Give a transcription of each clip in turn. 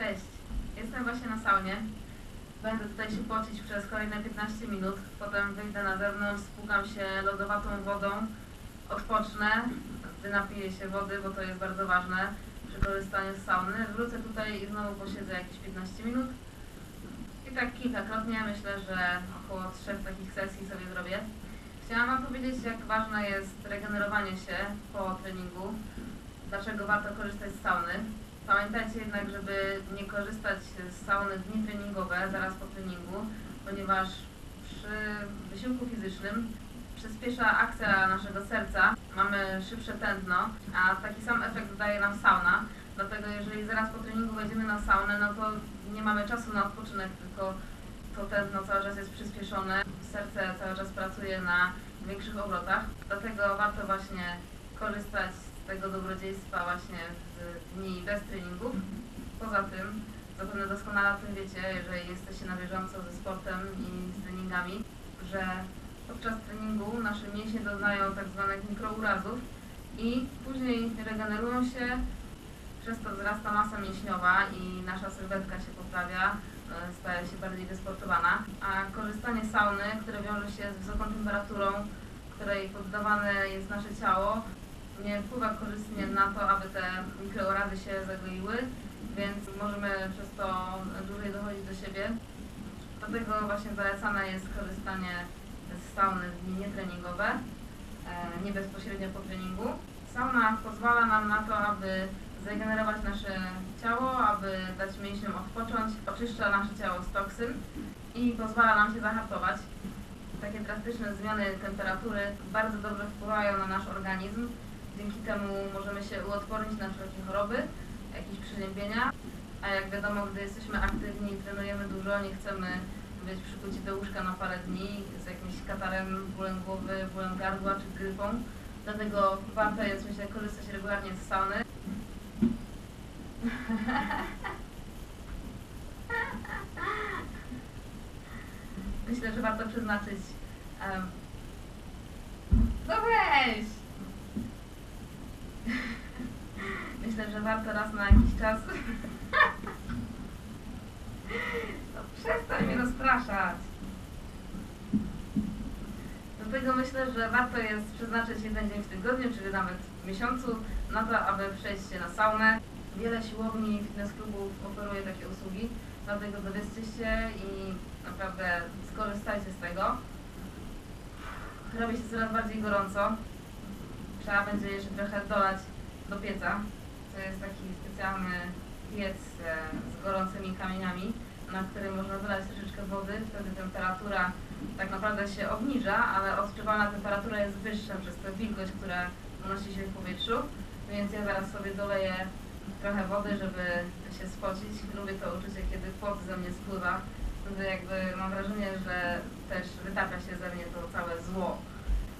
Cześć, jestem właśnie na saunie. Będę tutaj się pocić przez kolejne 15 minut. Potem wyjdę na zewnątrz, spłukam się lodowatą wodą, odpocznę, gdy napiję się wody, bo to jest bardzo ważne przy korzystaniu z sauny. Wrócę tutaj i znowu posiedzę jakieś 15 minut. I tak kilkakrotnie, myślę, że około trzech takich sesji sobie zrobię. Chciałam Wam powiedzieć, jak ważne jest regenerowanie się po treningu, dlaczego warto korzystać z sauny. Pamiętajcie jednak, żeby nie korzystać z sauny dni treningowe, zaraz po treningu, ponieważ przy wysiłku fizycznym przyspiesza akcja naszego serca, mamy szybsze tętno, a taki sam efekt daje nam sauna. Dlatego jeżeli zaraz po treningu wejdziemy na saunę, no to nie mamy czasu na odpoczynek, tylko to tętno cały czas jest przyspieszone, serce cały czas pracuje na większych obrotach. Dlatego warto właśnie korzystać z tego dobrodziejstwa właśnie w dni bez treningów. Poza tym, zapewne doskonale o tym wiecie, jeżeli jesteście na bieżąco ze sportem i z treningami, że podczas treningu nasze mięśnie doznają tak zwanych mikrourazów i później regenerują się, przez to wzrasta masa mięśniowa i nasza sylwetka się poprawia, e, staje się bardziej wysportowana. A korzystanie z sauny, które wiąże się z wysoką temperaturą, której poddawane jest nasze ciało, nie wpływa korzystnie na to, aby te mikrourazy się zagoiły, więc możemy przez to dłużej dochodzić do siebie. Dlatego właśnie zalecane jest korzystanie z sauny w dni nietreningowe, e, nie bezpośrednio po treningu. Sauna pozwala nam na to, aby zregenerować nasze ciało, aby dać mięśniom odpocząć, oczyszcza nasze ciało z toksyn i pozwala nam się zahartować. Takie drastyczne zmiany temperatury bardzo dobrze wpływają na nasz organizm. Dzięki temu możemy się uodpornić na wszelkie choroby, jakieś przeziębienia. A jak wiadomo, gdy jesteśmy aktywni trenujemy dużo, nie chcemy być przykuci do łóżka na parę dni z jakimś katarem, bólem głowy, bólem gardła czy grypą. Dlatego warto jest, myślę, korzystać regularnie z sauny. Myślę, że warto przeznaczyć. Um... No weź! Myślę, że warto raz na jakiś czas. No przestań mnie rozpraszać. Dlatego myślę, że warto jest przeznaczyć jeden dzień w tygodniu, czy nawet w miesiącu na to, aby przejść się na saunę. Wiele siłowni i fitness klubów oferuje takie usługi, dlatego dowiedzcie się i naprawdę skorzystajcie z tego. Robi się coraz bardziej gorąco. Trzeba będzie jeszcze trochę dolać do pieca. To jest taki specjalny piec e, z gorącymi kamieniami, na którym można dolać troszeczkę wody. Wtedy temperatura tak naprawdę się obniża, ale odczuwalna temperatura jest wyższa przez tę wilgoć, która unosi się w powietrzu. Więc ja zaraz sobie doleję trochę wody, żeby się spocić. Lubię to uczucie, kiedy pot ze mnie spływa. Wtedy jakby mam wrażenie, że też wytapia się ze mnie to całe zło.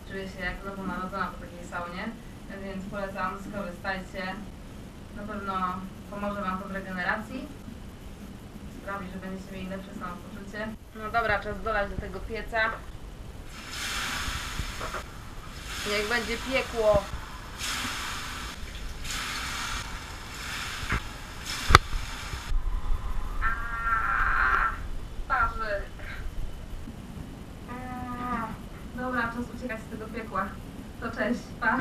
Czuję się jak nowo narodzona po takiej saunie, więc polecam, skorzystajcie. Na pewno pomoże Wam to w regeneracji. Sprawi, że będziecie mieli lepsze samopoczucie. No dobra, czas dolać do tego pieca. Niech będzie piekło. Dobra, czas uciekać z tego piekła. To cześć, pa.